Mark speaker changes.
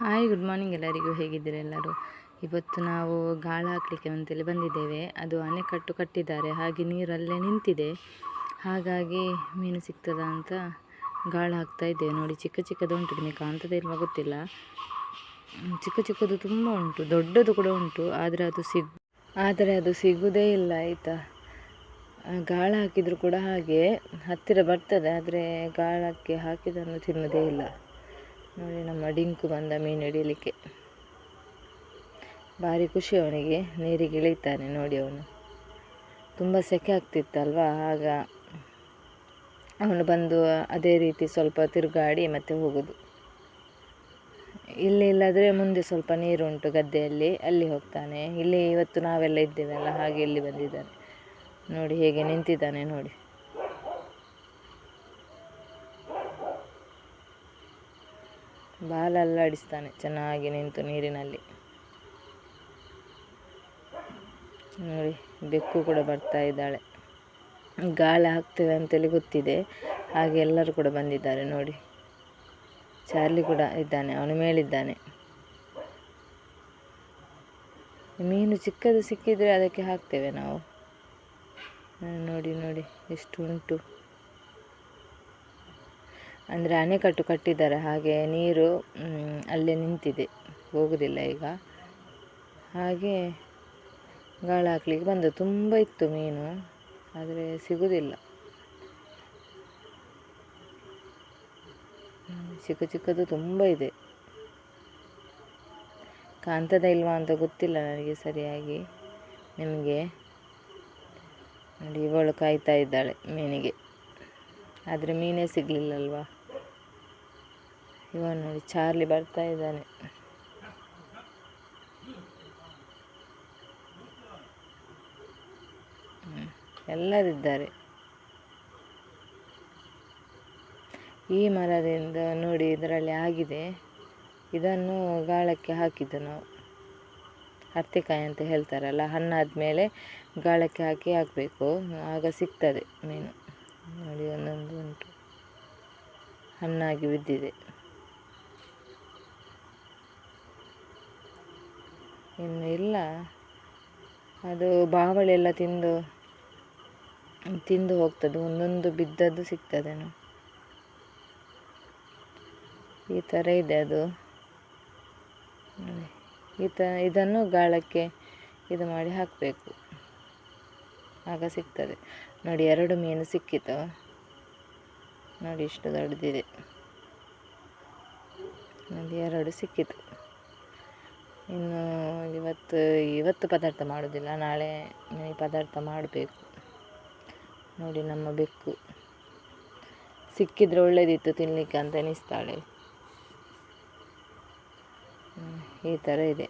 Speaker 1: Hi good morning ಎಲ್ಲರಿಗೂ. ಹೇಗಿದ್ದೀರಾ ಎಲ್ಲರೂ? ಇವತ್ತು ನಾವು ಗಾಳ ಹಾಕಲಿಕ್ಕೆ ಅಂತೇಳಿ ಬಂದಿದ್ದೇವೆ. ಅದು ಅಣೆಕಟ್ಟು ಕಟ್ಟಿದ್ದಾರೆ. ಹಾಗೆ ನೀರಲ್ಲೇ ನಿಂತಿದೆ. ಹಾಗಾಗಿ ಮೀನು ಸಿಗ್ತದ ಅಂತ ಗಾಳ ಹಾಕ್ತಾ ಇದ್ದೇವೆ. ನೋಡಿ, ಚಿಕ್ಕ ಚಿಕ್ಕದು ಉಂಟು. ನಿಮಗೆ ಕಾಣ್ತದೆ ಇಲ್ವಾ ಗೊತ್ತಿಲ್ಲ. ಚಿಕ್ಕ ಚಿಕ್ಕದು ತುಂಬ ಉಂಟು. ದೊಡ್ಡದು ಕೂಡ ಉಂಟು. ಆದರೆ ಅದು ಸಿಗ್, ಆದರೆ ಅದು ಸಿಗುವುದೇ ಇಲ್ಲ, ಆಯಿತಾ? ಗಾಳ ಹಾಕಿದರೂ ಕೂಡ ಹಾಗೆ ಹತ್ತಿರ ಬರ್ತದೆ. ಆದರೆ ಗಾಳಕ್ಕೆ ಹಾಕಿದನ್ನು ತಿನ್ನೋದೇ ಇಲ್ಲ. ನೋಡಿ, ನಮ್ಮ ಡಿಂಕು ಬಂದ ಮೀನು ಹಿಡಿಯಲಿಕ್ಕೆ ಭಾರಿ ಖುಷಿ ಅವನಿಗೆ. ನೀರಿಗೆ ಇಳಿತಾನೆ, ನೋಡಿ ಅವನು. ತುಂಬ ಸೆಕೆ ಆಗ್ತಿತ್ತಲ್ವಾ? ಆಗ ಅವನು ಬಂದು ಅದೇ ರೀತಿ ಸ್ವಲ್ಪ ತಿರುಗಾಡಿ ಮತ್ತೆ ಹೋಗೋದು. ಇಲ್ಲಿ ಇಲ್ಲದ್ರೆ ಮುಂದೆ ಸ್ವಲ್ಪ ನೀರುಂಟು ಗದ್ದೆಯಲ್ಲಿ. ಅಲ್ಲಿ ಹೋಗ್ತಾನೆ. ಇಲ್ಲಿ ಇವತ್ತು ನಾವೆಲ್ಲ ಇದ್ದೇವಲ್ಲ, ಹಾಗೆ ಇಲ್ಲಿ ಬಂದಿದ್ದಾನೆ. ನೋಡಿ, ಹೇಗೆ ನಿಂತಿದ್ದಾನೆ ನೋಡಿ. ಬಾಲ ಅಲ್ಲಾಡಿಸ್ತಾನೆ ಚೆನ್ನಾಗಿ ನಿಂತು ನೀರಿನಲ್ಲಿ. ನೋಡಿ, ಬೆಕ್ಕು ಕೂಡ ಬರ್ತಾ ಇದ್ದಾಳೆ. ಗಾಳ ಹಾಕ್ತೇವೆ ಅಂತೇಳಿ ಗೊತ್ತಿದೆ. ಹಾಗೆ ಎಲ್ಲರೂ ಕೂಡ ಬಂದಿದ್ದಾರೆ, ನೋಡಿ. ಚಾರ್ಲಿ ಕೂಡ ಇದ್ದಾನೆ, ಅವನು ಮೇಲಿದ್ದಾನೆ. ಮೀನು ಚಿಕ್ಕದು ಸಿಕ್ಕಿದರೆ ಅದಕ್ಕೆ ಹಾಕ್ತೇವೆ ನಾವು. ನೋಡಿ ನೋಡಿ, ಎಷ್ಟು ಉಂಟು. ಅಂದರೆ ಅಣೆಕಟ್ಟು ಕಟ್ಟಿದ್ದಾರೆ, ಹಾಗೆ ನೀರು ಅಲ್ಲೇ ನಿಂತಿದೆ ಹೋಗುವುದಿಲ್ಲ ಈಗ. ಹಾಗೆ ಗಾಳ ಹಾಕ್ಲಿಕ್ಕೆ ಬಂದು ತುಂಬ ಇತ್ತು ಮೀನು, ಆದರೆ ಸಿಗುವುದಿಲ್ಲ ಚಿಕ್ಕ ಚಿಕ್ಕದು ತುಂಬ ಇದೆ. ಕಾಣ್ತದ ಇಲ್ವಾ ಅಂತ ಗೊತ್ತಿಲ್ಲ ನನಗೆ ಸರಿಯಾಗಿ. ನಿಮಗೆ ನೋಡಿ, ಇವಳು ಕಾಯ್ತಾ ಇದ್ದಾಳೆ ಮೀನಿಗೆ. ಆದರೆ ಮೀನೇ ಸಿಗಲಿಲ್ಲಲ್ವಾ? ಇವ ನೋಡಿ ಚಾರ್ಲಿ ಬರ್ತಾ ಇದ್ದಾನೆ. ಎಲ್ಲರಿದ್ದಾರೆ. ಈ ಮರದಿಂದ ನೋಡಿ ಇದರಲ್ಲಿ ಆಗಿದೆ. ಇದನ್ನು ಗಾಳಕ್ಕೆ ಹಾಕಿದ್ದು ನಾವು. ಹತ್ತಿಕಾಯಿ ಅಂತ ಹೇಳ್ತಾರಲ್ಲ ಹಣ್ಣಾದ ಮೇಲೆ ಗಾಳಕ್ಕೆ ಹಾಕಿ ಹಾಕಬೇಕು. ಆಗ ಸಿಗ್ತದೆ ಮೀನು. ನೋಡಿ ಒಂದೊಂದು ಉಂಟು ಹಣ್ಣಾಗಿ ಬಿದ್ದಿದೆ. ಇನ್ನು ಇಲ್ಲ. ಅದು ಬಾವಳಿ ಎಲ್ಲ ತಿಂದು ತಿಂದು ಹೋಗ್ತದೆ. ಒಂದೊಂದು ಬಿದ್ದದ್ದು ಸಿಗ್ತದೇನೋ ಈ ಥರ ಇದೆ ಅದು. ಈ ತ, ಇದನ್ನು ಗಾಳಕ್ಕೆ ಇದು ಮಾಡಿ ಹಾಕಬೇಕು. ಆಗ ಸಿಗ್ತದೆ. ನೋಡಿ, ಎರಡು ಮೀನು ಸಿಕ್ಕಿತು. ನೋಡಿ, ಇಷ್ಟು ದೊಡ್ಡದಿದೆ. ನೋಡಿ, ಎರಡು ಸಿಕ್ಕಿತು. ಇನ್ನು ಇವತ್ತು ಇವತ್ತು ಪದಾರ್ಥ ಮಾಡೋದಿಲ್ಲ, ನಾಳೆ ಈ ಪದಾರ್ಥ ಮಾಡಬೇಕು. ನೋಡಿ ನಮ್ಮ ಬೆಕ್ಕು. ಸಿಕ್ಕಿದ್ರೆ ಒಳ್ಳೇದಿತ್ತು ತಿನ್ನಲಿಕ್ಕೆ ಅಂತ ಅನಿಸ್ತಾಳೆ ಈ ಥರ ಇದೆ.